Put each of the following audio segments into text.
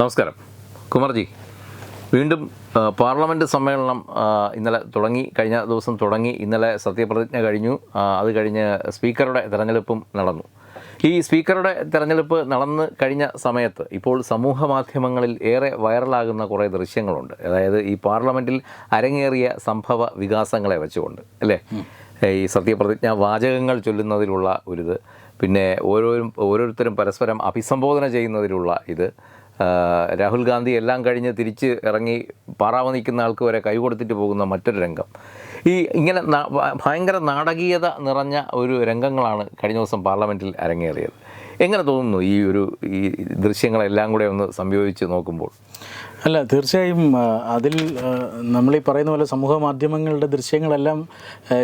നമസ്കാരം. കുമാർജി വീണ്ടും പാർലമെന്റ് സമ്മേളനം ഇന്നലെ തുടങ്ങി കഴിഞ്ഞ ദിവസം തുടങ്ങി ഇന്നലെ സത്യപ്രതിജ്ഞ കഴിഞ്ഞു അത് കഴിഞ്ഞ് സ്പീക്കറുടെ തെരഞ്ഞെടുപ്പും നടന്നു. ഈ സ്പീക്കറുടെ തെരഞ്ഞെടുപ്പ് നടന്ന് കഴിഞ്ഞ സമയത്ത് ഇപ്പോൾ സമൂഹ മാധ്യമങ്ങളിൽ ഏറെ വൈറലാകുന്ന കുറേ ദൃശ്യങ്ങളുണ്ട്. അതായത് ഈ പാർലമെന്റിൽ അരങ്ങേറിയ സംഭവ വികാസങ്ങളെ വെച്ചുകൊണ്ട് അല്ലേ? ഈ സത്യപ്രതിജ്ഞ വാചകങ്ങൾ ചൊല്ലുന്നതിലുള്ള ഒരിത് പിന്നെ ഓരോരും ഓരോരുത്തരും പരസ്പരം അഭിസംബോധന ചെയ്യുന്നതിലുള്ള ഇത് രാഹുൽ ഗാന്ധി എല്ലാം കഴിഞ്ഞ് തിരിച്ച് ഇറങ്ങി പാറാവ് നിൽക്കുന്ന ആൾക്ക് വരെ കൈ കൊടുത്തിട്ട് പോകുന്ന മറ്റൊരു രംഗം. ഈ ഇങ്ങനെ ഭയങ്കര നാടകീയത നിറഞ്ഞ ഒരു രംഗങ്ങളാണ് കഴിഞ്ഞ ദിവസം പാർലമെന്റിൽ അരങ്ങേറിയത്. എങ്ങനെ തോന്നുന്നു ഈ ഒരു ഈ ദൃശ്യങ്ങളെല്ലാം കൂടെ ഒന്ന് സംയോജിച്ച് നോക്കുമ്പോൾ? അല്ല തീർച്ചയായും അതിൽ നമ്മൾ ഈ പറയുന്ന പോലെ സമൂഹ മാധ്യമങ്ങളുടെ ദൃശ്യങ്ങളെല്ലാം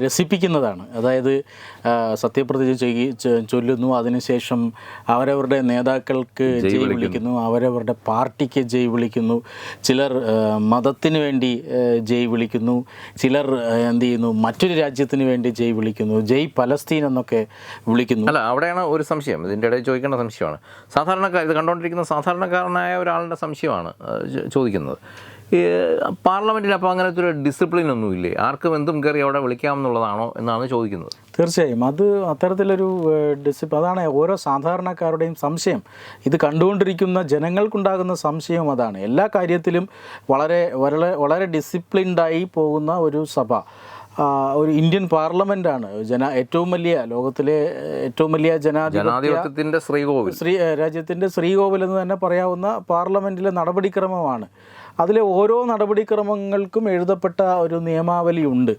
രസിപ്പിക്കുന്നതാണ്. അതായത് സത്യപ്രതിജ്ഞ ചൊല്ലുന്നു അതിനുശേഷം അവരവരുടെ നേതാക്കൾക്ക് ജയ് വിളിക്കുന്നു. അവരവരുടെ പാർട്ടിക്ക് ജയ് വിളിക്കുന്നു ചിലർ മതത്തിന് വേണ്ടി ജയ് വിളിക്കുന്നു ചിലർ എന്ത് ചെയ്യുന്നു മറ്റൊരു രാജ്യത്തിന് വേണ്ടി ജയ് വിളിക്കുന്നു ജയ് പലസ്തീൻ എന്നൊക്കെ വിളിക്കുന്നു. അല്ല അവിടെയാണ് ഒരു സംശയം ഇതിന്റെ ഇടയിൽ ചോദിക്കേണ്ട സംശയമാണ്. സാധാരണക്കാർ ഇത് കണ്ടുകൊണ്ടിരിക്കുന്ന സാധാരണക്കാരനായ ഒരാളുടെ സംശയമാണ്. ചോദിക്കുന്നത്. ഈ പാർലമെന്റിൽ അപ്പോൾ അങ്ങനത്തെ ഒരു ഡിസിപ്ലിൻ ഒന്നുമില്ലേ ആർക്കും എന്തും കയറി അവിടെ വിളിക്കാമെന്നുള്ളതാണോ എന്നാണ് ചോദിക്കുന്നത്. തീർച്ചയായും. അത് അത്തരത്തിലൊരു ഡിസിപ്ലിൻ അതാണ് ഓരോ സാധാരണക്കാരുടെയും സംശയം. ഇത് കണ്ടുകൊണ്ടിരിക്കുന്ന ജനങ്ങൾക്കുണ്ടാകുന്ന സംശയവും അതാണ്. എല്ലാ കാര്യത്തിലും വളരെ വളരെ വളരെ ഡിസിപ്ലിൻഡായി പോകുന്ന ഒരു സഭ. ഒരു ഇന്ത്യൻ പാർലമെന്റാണ്. ജന ഏറ്റവും വലിയ ലോകത്തിലെ ഏറ്റവും വലിയ ജനാധിപത്യത്തിന്റെ ശ്രീകോവിൽ. ശ്രീ രാജ്യത്തിന്റെ ശ്രീകോവിൽ എന്ന് തന്നെ പറയാവുന്ന പാർലമെന്റിലെ നടപടിക്രമമാണ്. അതിലെ ഓരോ നടപടിക്രമങ്ങൾക്കും എഴുതപ്പെട്ട ഒരു നിയമാവലി ഉണ്ട്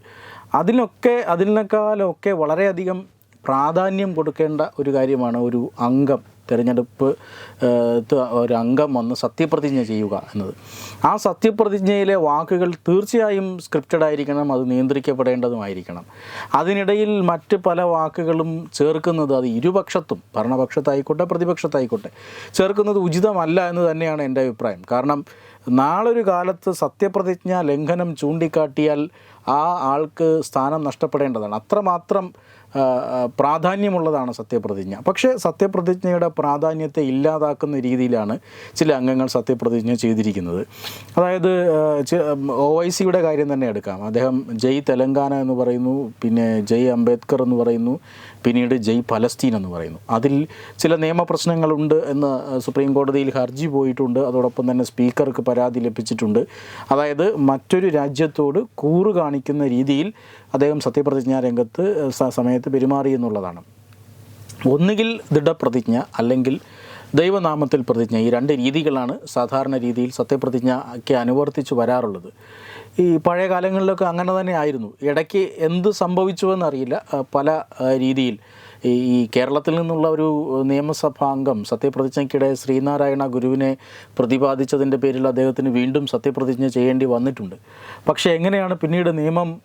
അതിനൊക്കെ അതിനേക്കാളൊക്കെ വളരെയധികം പ്രാധാന്യം കൊടുക്കേണ്ട ഒരു കാര്യമാണ് ഒരു അംഗം. തിരഞ്ഞെടുപ്പ് ഒരു അംഗം വന്ന് സത്യപ്രതിജ്ഞ ചെയ്യുക എന്നത്. ആ സത്യപ്രതിജ്ഞയിലെ വാക്കുകൾ തീർച്ചയായും സ്ക്രിപ്റ്റഡ് ആയിരിക്കണം അത് നിയന്ത്രിക്കപ്പെടേണ്ടതുമായിരിക്കണം. അതിനിടയിൽ മറ്റ് പല വാക്കുകളും ചേർക്കുന്നത് അത് ഇരുപക്ഷത്തും ഭരണപക്ഷത്തായിക്കോട്ടെ പ്രതിപക്ഷത്തായിക്കോട്ടെ ചേർക്കുന്നത് ഉചിതമല്ല എന്ന് തന്നെയാണ് എന്റെ അഭിപ്രായം. കാരണം നാളൊരു കാലത്ത് സത്യപ്രതിജ്ഞ ലംഘനം ചൂണ്ടിക്കാട്ടിയാൽ ആ ആൾക്ക് സ്ഥാനം നഷ്ടപ്പെടേണ്ടതാണ്. അത്രമാത്രം പ്രാധാന്യമുള്ളതാണ് സത്യപ്രതിജ്ഞ. പക്ഷേ സത്യപ്രതിജ്ഞയുടെ പ്രാധാന്യത്തെ ഇല്ലാതാക്കുന്ന രീതിയിലാണ് ചില അംഗങ്ങൾ സത്യപ്രതിജ്ഞ ചെയ്തിരിക്കുന്നത്. അതായത് ഒ ഐ സിയുടെ കാര്യം തന്നെ എടുക്കാം. അദ്ദേഹം ജയ് തെലങ്കാന എന്ന് പറയുന്നു പിന്നെ ജയ് അംബേദ്കർ എന്ന് പറയുന്നു പിന്നീട് ജയ് പലസ്തീൻ എന്ന് പറയുന്നു. അതിൽ ചില നിയമപ്രശ്നങ്ങളുണ്ട് എന്ന് സുപ്രീം കോടതിയിൽ ഹർജി പോയിട്ടുണ്ട്. അതോടൊപ്പം തന്നെ സ്പീക്കർക്ക് പരാതി ലഭിച്ചിട്ടുണ്ട്. അതായത് മറ്റൊരു രാജ്യത്തോട് കൂറ് കാണിക്കുന്ന രീതിയിൽ അദ്ദേഹം സത്യപ്രതിജ്ഞാ രംഗത്ത് സമയത്ത് പെരുമാറി എന്നുള്ളതാണ്. ഒന്നുകിൽ ദൃഢപ്രതിജ്ഞ അല്ലെങ്കിൽ ദൈവനാമത്തിൽ പ്രതിജ്ഞ ഈ രണ്ട് രീതികളാണ് സാധാരണ രീതിയിൽ സത്യപ്രതിജ്ഞ സത്യപ്രതിജ്ഞയ്ക്ക് അനുവർത്തിച്ച് വരാറുള്ളത്. ഈ പഴയ കാലങ്ങളിലൊക്കെ അങ്ങനെ തന്നെ ആയിരുന്നു. ഇടയ്ക്ക് എന്ത് സംഭവിച്ചുവെന്നറിയില്ല പല രീതിയിൽ ഈ കേരളത്തിൽ നിന്നുള്ള ഒരു നിയമസഭാംഗം സത്യപ്രതിജ്ഞയ്ക്കിടെ ശ്രീനാരായണ ഗുരുവിനെ പ്രതിപാദിച്ചതിന്റെ പേരിൽ അദ്ദേഹത്തിന് വീണ്ടും സത്യപ്രതിജ്ഞ ചെയ്യേണ്ടി വന്നിട്ടുണ്ട്. പക്ഷേ എങ്ങനെയാണ് പിന്നീട് നിയമം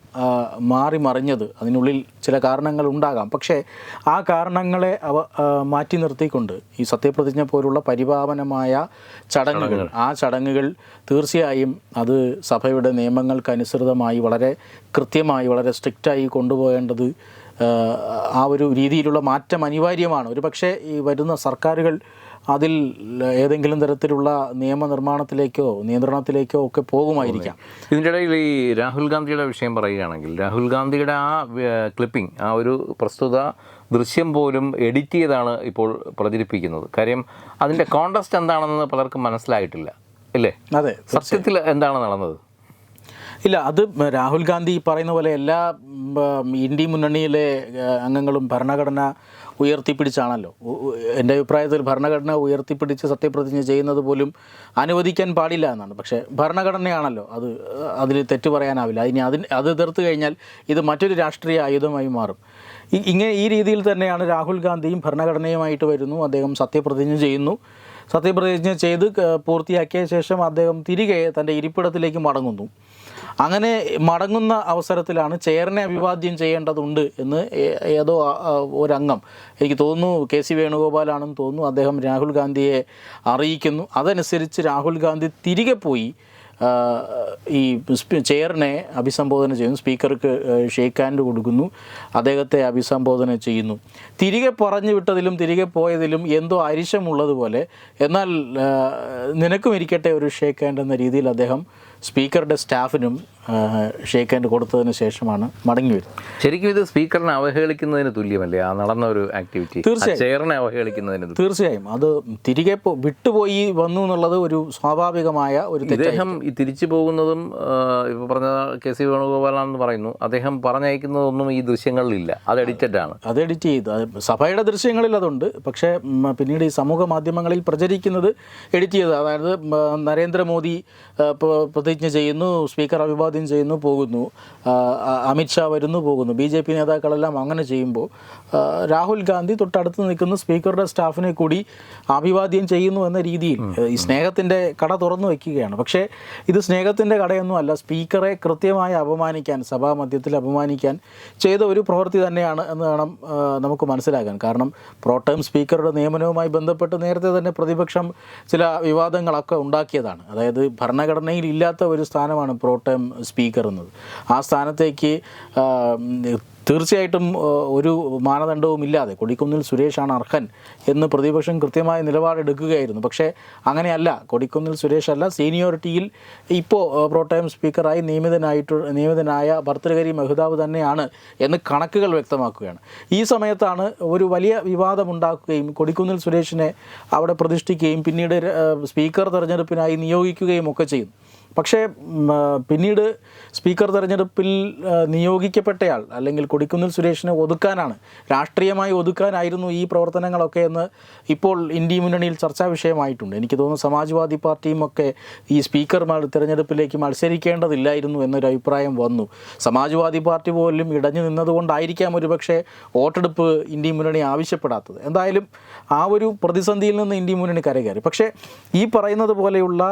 മാറി മറിഞ്ഞത്? അതിനുള്ളിൽ ചില കാരണങ്ങൾ ഉണ്ടാകാം. പക്ഷേ ആ കാരണങ്ങളെ അവ മാറ്റി നിർത്തിക്കൊണ്ട് ഈ സത്യപ്രതിജ്ഞ പോലുള്ള പരിപാവനമായ ചടങ്ങുകൾ. ആ ചടങ്ങുകൾ തീർച്ചയായും അത് സഭയുടെ നിയമങ്ങൾക്കനുസൃതമായി വളരെ കൃത്യമായി വളരെ സ്ട്രിക്റ്റായി കൊണ്ടുപോകേണ്ടത് ആ, ഒരു രീതിയിലുള്ള മാറ്റം അനിവാര്യമാണ്. ഒരു പക്ഷേ ഈ വരുന്ന സർക്കാരുകൾ അതിൽ ഏതെങ്കിലും തരത്തിലുള്ള നിയമനിർമ്മാണത്തിലേക്കോ നിയന്ത്രണത്തിലേക്കോ ഒക്കെ പോകുമായിരിക്കാം. ഇതിന്റെ ഇടയിൽ ഈ രാഹുൽ ഗാന്ധിയുടെ വിഷയം പറയുകയാണെങ്കിൽ രാഹുൽ ഗാന്ധിയുടെ ആ ക്ലിപ്പിംഗ് ആ ഒരു പ്രസ്തുത ദൃശ്യം പോലും എഡിറ്റ് ചെയ്താണ് ഇപ്പോൾ പ്രചരിപ്പിക്കുന്നത്. കാര്യം അതിന്റെ കോണ്ടസ്റ്റ് എന്താണെന്ന് പലർക്കും മനസ്സിലായിട്ടില്ല. അല്ലേ അതെ സത്യത്തിൽ എന്താണ് നടന്നത്? ഇല്ല അത് രാഹുൽ ഗാന്ധി പറയുന്ന പോലെ എല്ലാ ഇന്ത്യ മുന്നണിയിലെ അംഗങ്ങളും ഭരണഘടന ഉയർത്തിപ്പിടിച്ചാണല്ലോ. എന്റെ അഭിപ്രായത്തിൽ ഭരണഘടന ഉയർത്തിപ്പിടിച്ച് സത്യപ്രതിജ്ഞ ചെയ്യുന്നത് പോലും അനുവദിക്കാൻ പാടില്ല എന്നാണ്. പക്ഷേ ഭരണഘടനയാണല്ലോ അത് അതിൽ തെറ്റു പറയാനാവില്ല. അതിന് അതിന് അത് എതിർത്ത് കഴിഞ്ഞാൽ ഇത് മറ്റൊരു രാഷ്ട്രീയ ആയുധമായി മാറും. ഇങ്ങനെ ഈ രീതിയിൽ തന്നെയാണ് രാഹുൽ ഗാന്ധിയും ഭരണഘടനയുമായിട്ട് വരുന്നു. അദ്ദേഹം സത്യപ്രതിജ്ഞ ചെയ്യുന്നു. സത്യപ്രതിജ്ഞ ചെയ്ത് പൂർത്തിയാക്കിയ ശേഷം അദ്ദേഹം തിരികെ തന്റെ ഇരിപ്പിടത്തിലേക്ക് മടങ്ങുന്നു. അങ്ങനെ മടങ്ങുന്ന അവസരത്തിലാണ് ചെയറിനെ അഭിവാദ്യം ചെയ്യേണ്ടതുണ്ട് എന്ന് ഏതോ ഒരംഗം. എനിക്ക് തോന്നുന്നു കെ സി വേണുഗോപാലാണെന്ന് തോന്നുന്നു. അദ്ദേഹം രാഹുൽ ഗാന്ധിയെ അറിയിക്കുന്നു. അതനുസരിച്ച് രാഹുൽ ഗാന്ധി തിരികെ പോയി ഈ ചെയറിനെ അഭിസംബോധന ചെയ്യുന്നു. സ്പീക്കർക്ക് ഷേക്ക് ഹാൻഡ് കൊടുക്കുന്നു. അദ്ദേഹത്തെ അഭിസംബോധന ചെയ്യുന്നു. തിരികെ പറഞ്ഞു വിട്ടതിലും തിരികെ പോയതിലും എന്തോ അരിശമുള്ളതുപോലെ എന്നാൽ നിനക്കും ഇരിക്കട്ടെ ഒരു ഷേക്ക് ഹാൻഡ് എന്ന രീതിയിൽ അദ്ദേഹം സ്പീക്കറുടെ സ്റ്റാഫിനും ഷേക്ക് ഹാൻഡ് കൊടുത്തതിന് ശേഷമാണ് മടങ്ങി വരുന്നത്. ശരിക്കും ഇത് സ്പീക്കറിനെ അവഹേളിക്കുന്നതിന് തുല്യമല്ലേ? ആ നടന്ന ഒരു ആക്ടിവിറ്റി തീർച്ചയായും. ചെയറിനെ അവഹേളിക്കുന്നതിന് തീർച്ചയായും. അത് തിരികെ വിട്ടുപോയി വന്നു എന്നുള്ളത് ഒരു സ്വാഭാവികമായ ഒരു അദ്ദേഹം ഈ തിരിച്ചു പോകുന്നതും ഇപ്പോൾ പറഞ്ഞ കെ സി വേണുഗോപാലാണെന്ന് പറയുന്നു. അദ്ദേഹം പറഞ്ഞയക്കുന്നതൊന്നും ഈ ദൃശ്യങ്ങളിലില്ല. അത് എഡിറ്റഡ് ആണ്. അത് എഡിറ്റ് ചെയ്തു. സഭയുടെ ദൃശ്യങ്ങളിൽ അതുണ്ട്. പക്ഷേ പിന്നീട് ഈ സമൂഹ മാധ്യമങ്ങളിൽ പ്രചരിക്കുന്നത് എഡിറ്റ് ചെയ്ത് അതായത് നരേന്ദ്രമോദി പ്രതിജ്ഞ ചെയ്യുന്നു സ്പീക്കർ അഭിവാദ്യം ചെയ്യുന്നു പോകുന്നു. അമിത്ഷാ വരുന്നു പോകുന്നു. ബി ജെ പി നേതാക്കളെല്ലാം അങ്ങനെ ചെയ്യുമ്പോൾ രാഹുൽ ഗാന്ധി തൊട്ടടുത്ത് നിൽക്കുന്ന സ്പീക്കറുടെ സ്റ്റാഫിനെ കൂടി അഭിവാദ്യം ചെയ്യുന്നു എന്ന രീതിയിൽ ഈ സ്നേഹത്തിന്റെ കട തുറന്നു വയ്ക്കുകയാണ്. പക്ഷേ ഇത് സ്നേഹത്തിന്റെ കടയൊന്നും അല്ല സ്പീക്കറെ കൃത്യമായി അപമാനിക്കാൻ സഭാമധ്യത്തിൽ അപമാനിക്കാൻ ചെയ്ത ഒരു പ്രവൃത്തി തന്നെയാണ് എന്ന് വേണം നമുക്ക് മനസ്സിലാക്കാൻ. കാരണം പ്രോട്ടേം സ്പീക്കറുടെ നിയമനവുമായി ബന്ധപ്പെട്ട് നേരത്തെ തന്നെ പ്രതിപക്ഷം ചില വിവാദങ്ങളൊക്കെ ഉണ്ടാക്കിയതാണ്. അതായത് ഭരണഘടനയിൽ ഇല്ലാത്ത ഒരു സ്ഥാനമാണ് പ്രോട്ടേം സ്പീക്കർ എന്നത്. ആ സ്ഥാനത്തേക്ക് തീർച്ചയായിട്ടും ഒരു മാനദണ്ഡവും ഇല്ലാതെ കൊടിക്കുന്നിൽ സുരേഷാണ് അർഹൻ എന്ന് പ്രതിപക്ഷം കൃത്യമായ നിലപാടെടുക്കുകയായിരുന്നു പക്ഷേ അങ്ങനെയല്ല. കൊടിക്കുന്നിൽ സുരേഷ് അല്ല. സീനിയോറിറ്റിയിൽ ഇപ്പോൾ പ്രോട്ടയം സ്പീക്കറായി നിയമിതനായിട്ട് നിയമിതനായ ഭർത്തൃഹരി മെഹ്താബ് തന്നെയാണ് എന്ന് കണക്കുകൾ വ്യക്തമാക്കുകയാണ്. ഈ സമയത്താണ് ഒരു വലിയ വിവാദമുണ്ടാക്കുകയും കൊടിക്കുന്നിൽ സുരേഷിനെ അവിടെ പ്രതിഷ്ഠിക്കുകയും പിന്നീട് സ്പീക്കർ തെരഞ്ഞെടുപ്പിനായി നിയോഗിക്കുകയും ഒക്കെ ചെയ്യുന്നു. പക്ഷേ പിന്നീട് സ്പീക്കർ തെരഞ്ഞെടുപ്പിൽ നിയോഗിക്കപ്പെട്ടയാൾ അല്ലെങ്കിൽ കൊടിക്കുന്നിൽ സുരേഷിനെ ഒതുക്കാനാണ് രാഷ്ട്രീയമായി ഒതുക്കാനായിരുന്നു ഈ പ്രവർത്തനങ്ങളൊക്കെ എന്ന് ഇപ്പോൾ ഇന്ത്യ മുന്നണിയിൽ ചർച്ചാ വിഷയമായിട്ടുണ്ട്. എനിക്ക് തോന്നുന്നു സമാജ്വാദി പാർട്ടിയും ഒക്കെ ഈ സ്പീക്കർമാർ തിരഞ്ഞെടുപ്പിലേക്ക് മത്സരിക്കേണ്ടതില്ലായിരുന്നു എന്നൊരു അഭിപ്രായം വന്നു. സമാജ്വാദി പാർട്ടി പോലും ഇടഞ്ഞു നിന്നതുകൊണ്ടായിരിക്കാം ഒരുപക്ഷെ വോട്ടെടുപ്പ് ഇന്ത്യ മുന്നണി ആവശ്യപ്പെടാത്തത്. എന്തായാലും ആ ഒരു പ്രതിസന്ധിയിൽ നിന്ന് ഇന്ത്യ മുന്നണി കരകയറി. പക്ഷേ ഈ പറയുന്നത് പോലെയുള്ള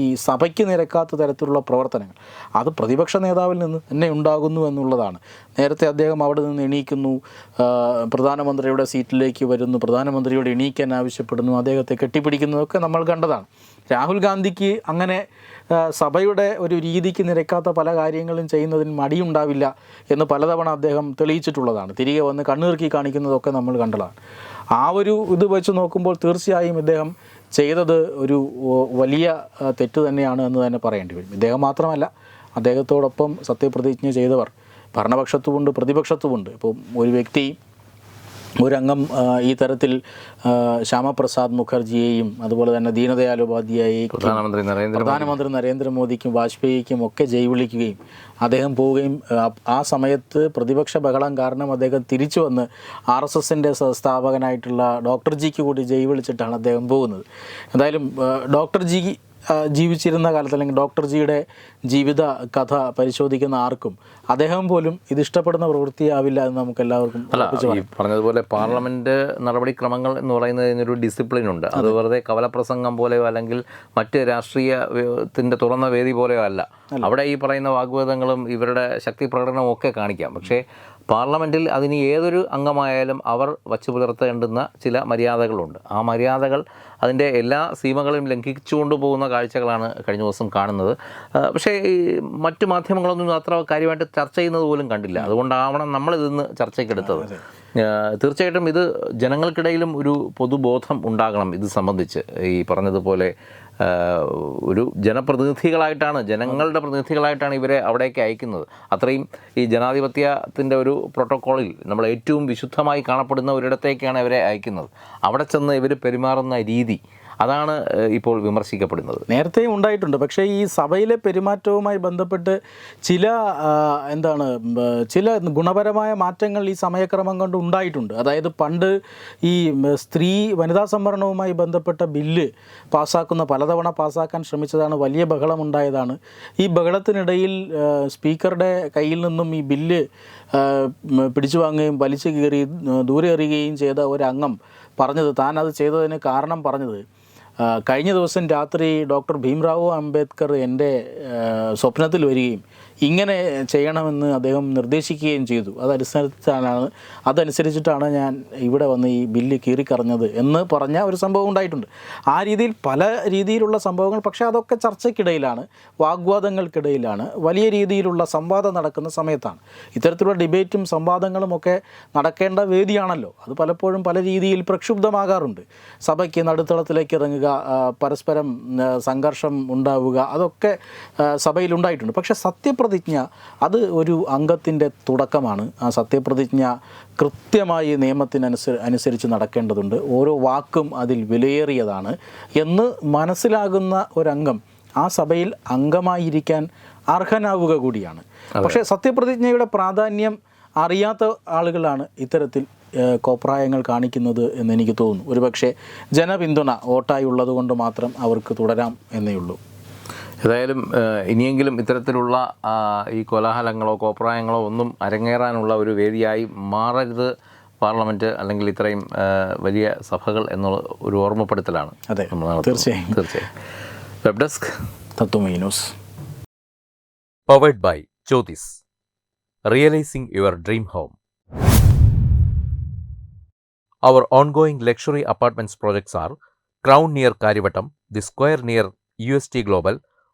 ഈ സഭയ്ക്ക് നിരക്കാത്ത തരത്തിലുള്ള പ്രവർത്തനങ്ങൾ. അത് പ്രതിപക്ഷ നേതാവിൽ നിന്ന് തന്നെ ഉണ്ടാകുന്നു എന്നുള്ളതാണ്. നേരത്തെ അദ്ദേഹം അവിടെ നിന്ന് എണീക്കുന്നു. പ്രധാനമന്ത്രിയുടെ സീറ്റിലേക്ക് വരുന്നു. പ്രധാനമന്ത്രിയോട് എണീക്കാൻ ആവശ്യപ്പെടുന്നു. അദ്ദേഹത്തെ കെട്ടിപ്പിടിക്കുന്നതൊക്കെ നമ്മൾ കണ്ടതാണ്. രാഹുൽ ഗാന്ധിക്ക് അങ്ങനെ സഭയുടെ ഒരു രീതിക്ക് നിരക്കാത്ത പല കാര്യങ്ങളും ചെയ്യുന്നതിന് മടിയുണ്ടാവില്ല എന്ന് പലതവണ അദ്ദേഹം തെളിയിച്ചിട്ടുള്ളതാണ്. തിരികെ വന്ന് കണ്ണീർക്കി കാണിക്കുന്നതൊക്കെ നമ്മൾ കണ്ടതാണ്. ആ ഒരു ഇത് വെച്ച് നോക്കുമ്പോൾ തീർച്ചയായും ഇദ്ദേഹം ചെയ്തത് ഒരു വലിയ തെറ്റ് തന്നെയാണ് എന്ന് തന്നെ പറയേണ്ടി വരും. ഇദ്ദേഹം മാത്രമല്ല അദ്ദേഹത്തോടൊപ്പം സത്യപ്രതിജ്ഞ ചെയ്തവർ ഭരണപക്ഷത്തുമുണ്ട് പ്രതിപക്ഷത്തുമുണ്ട്. ഇപ്പം ഒരു വ്യക്തി ഒരംഗം ഈ തരത്തിൽ ശ്യാമപ്രസാദ് മുഖർജിയെയും അതുപോലെ തന്നെ ദീനദയാൽ ഉപാധ്യായ പ്രധാനമന്ത്രി നരേന്ദ്ര പ്രധാനമന്ത്രി നരേന്ദ്രമോദിക്കും വാജ്പേയിക്കും ഒക്കെ ജയ് വിളിക്കുകയും അദ്ദേഹം പോവുകയും ആ, സമയത്ത് പ്രതിപക്ഷ ബഹളം കാരണം അദ്ദേഹം തിരിച്ചു വന്ന് ആർ എസ് എസിന്റെ സ്ഥാപകനായിട്ടുള്ള ഡോക്ടർ ജിക്ക് കൂടി ജയ് വിളിച്ചിട്ടാണ് അദ്ദേഹം പോകുന്നത്. എന്തായാലും ഡോക്ടർ ജി ജീവിച്ചിരുന്ന കാലത്ത് അല്ലെങ്കിൽ ഡോക്ടർ ജിയുടെ ജീവിത കഥ പരിശോധിക്കുന്ന ആർക്കും അദ്ദേഹം പോലും ഇത് ഇഷ്ടപ്പെടുന്ന പ്രവൃത്തിയാവില്ല എന്ന് നമുക്ക് എല്ലാവർക്കും അല്ല ഈ പറഞ്ഞതുപോലെ പാർലമെന്റ് നടപടിക്രമങ്ങൾ എന്ന് പറയുന്നതിനൊരു ഡിസിപ്ലിൻ ഉണ്ട്. അത് വെറുതെ കവലപ്രസംഗം പോലെയോ അല്ലെങ്കിൽ മറ്റ് രാഷ്ട്രീയത്തിന്റെ തുറന്ന വേദി പോലെയോ അല്ല. അവിടെ ഈ പറയുന്ന വാഗ്വാദങ്ങളും ഇവരുടെ ശക്തി പ്രകടനവും ഒക്കെ കാണിക്കാം. പക്ഷേ പാർലമെന്റിൽ അതിന് ഏതൊരു അംഗമായാലും അവർ വച്ചു പുലർത്തേണ്ടുന്ന ചില മര്യാദകളുണ്ട്. ആ മര്യാദകൾ അതിന്റെ എല്ലാ സീമകളും ലംഘിച്ചുകൊണ്ട് പോകുന്ന കാഴ്ചകളാണ് കഴിഞ്ഞ ദിവസം കാണുന്നത്. പക്ഷേ ഈ മറ്റു മാധ്യമങ്ങളൊന്നും അത്ര കാര്യമായിട്ട് ചർച്ച ചെയ്യുന്നത് പോലും കണ്ടില്ല. അതുകൊണ്ടാവണം നമ്മളിതിന്ന് ചർച്ചയ്ക്കെടുത്തത് തീർച്ചയായിട്ടും ഇത് ജനങ്ങൾക്കിടയിലും ഒരു പൊതുബോധം ഉണ്ടാകണം ഇത് സംബന്ധിച്ച്. ഈ പറഞ്ഞതുപോലെ ഒരു ജനപ്രതിനിധികളായിട്ടാണ് ജനങ്ങളുടെ പ്രതിനിധികളായിട്ടാണ് ഇവരെ അവിടേക്ക് അയക്കുന്നത്. അത്രയും ഈ ജനാധിപത്യത്തിന്റെ ഒരു പ്രോട്ടോക്കോളിൽ നമ്മൾ ഏറ്റവും വിശുദ്ധമായി കാണപ്പെടുന്ന ഒരിടത്തേക്കാണ് ഇവരെ അയക്കുന്നത്. അവിടെ ചെന്ന് ഇവർ പെരുമാറുന്ന രീതി അതാണ് ഇപ്പോൾ വിമർശിക്കപ്പെടുന്നത്. നേരത്തെയും ഉണ്ടായിട്ടുണ്ട്. പക്ഷേ ഈ സഭയിലെ പെരുമാറ്റവുമായി ബന്ധപ്പെട്ട് ചില എന്താണ് ചില ഗുണപരമായ മാറ്റങ്ങൾ ഈ സമയക്രമം കൊണ്ട് ഉണ്ടായിട്ടുണ്ട്. അതായത് പണ്ട് ഈ സ്ത്രീ വനിതാ സംവരണവുമായി ബന്ധപ്പെട്ട ബില്ല് പാസ്സാക്കുന്ന പലതവണ പാസ്സാക്കാൻ ശ്രമിച്ചതാണ് വലിയ ബഹളം ഉണ്ടായതാണ്. ഈ ബഹളത്തിനിടയിൽ സ്പീക്കറുടെ കയ്യിൽ നിന്നും ഈ ബില്ല് പിടിച്ചു വാങ്ങുകയും വലിച്ചു കീറി ദൂരെ എറിയുകയും ചെയ്ത ഒരു അംഗം പറഞ്ഞത് താൻ അത് ചെയ്തതിന് കാരണം പറഞ്ഞത് കഴിഞ്ഞ ദിവസം രാത്രി ഡോക്ടർ ഭീംറാവു അംബേദ്കർ എന്റെ സ്വപ്നത്തിൽ വരികയും ഇങ്ങനെ ചെയ്യണമെന്ന് അദ്ദേഹം നിർദ്ദേശിക്കുകയും ചെയ്തു. അതനുസരിച്ചാണ് അതനുസരിച്ചിട്ടാണ് ഞാൻ ഇവിടെ വന്ന് ഈ ബില്ല് കീറിക്കറഞ്ഞത് എന്ന് പറഞ്ഞ ഒരു സംഭവം ഉണ്ടായിട്ടുണ്ട്. ആ രീതിയിൽ പല രീതിയിലുള്ള സംഭവങ്ങൾ പക്ഷേ അതൊക്കെ ചർച്ചയ്ക്കിടയിലാണ് വാഗ്വാദങ്ങൾക്കിടയിലാണ് വലിയ രീതിയിലുള്ള സംവാദം നടക്കുന്ന സമയത്താണ്. ഇത്തരത്തിലുള്ള ഡിബേറ്റും സംവാദങ്ങളും ഒക്കെ നടക്കേണ്ട വേദിയാണല്ലോ. അത് പലപ്പോഴും പല രീതിയിൽ പ്രക്ഷുബ്ധമാകാറുണ്ട്. സഭയ്ക്ക് നടുത്തളത്തിലേക്ക് ഇറങ്ങുക പരസ്പരം സംഘർഷം ഉണ്ടാവുക അതൊക്കെ സഭയിൽ ഉണ്ടായിട്ടുണ്ട്. പക്ഷേ സത്യപ്രതിജ്ഞ അത് ഒരു അംഗത്തിന്റെ തുടക്കമാണ്. ആ സത്യപ്രതിജ്ഞ കൃത്യമായി നിയമത്തിനനുസരി അനുസരിച്ച് നടക്കേണ്ടതുണ്ട്. ഓരോ വാക്കും അതിൽ വിലയേറിയതാണ്. എന്ന് മനസ്സിലാകുന്ന ഒരംഗം ആ സഭയിൽ അംഗമായിരിക്കാൻ അർഹനാവുക കൂടിയാണ്. പക്ഷേ സത്യപ്രതിജ്ഞയുടെ പ്രാധാന്യം അറിയാത്ത ആളുകളാണ് ഇത്തരത്തിൽ കോപ്രായങ്ങൾ കാണിക്കുന്നത് എന്ന് എനിക്ക് തോന്നുന്നു. ഒരുപക്ഷെ ജനപിന്തുണ വോട്ടായി ഉള്ളതുകൊണ്ട് മാത്രം അവർക്ക് തുടരാം എന്നേ ഉള്ളൂ. ഏതായാലും ഇനിയെങ്കിലും ഇത്തരത്തിലുള്ള ഈ കോലാഹലങ്ങളോ കോപ്രായങ്ങളോ ഒന്നും അരങ്ങേറാനുള്ള ഒരു വേദിയായി മാറരുത് പാർലമെന്റ് അല്ലെങ്കിൽ ഇത്രയും വലിയ സഭകൾ എന്നുള്ള ഒരു ഓർമ്മപ്പെടുത്തലാണ് അതെ തീർച്ചയായും. തീർച്ചയായും. Web desk Tatvamayi news. Luxury apartments projects R crown near Kariavattom the square near U S T Crown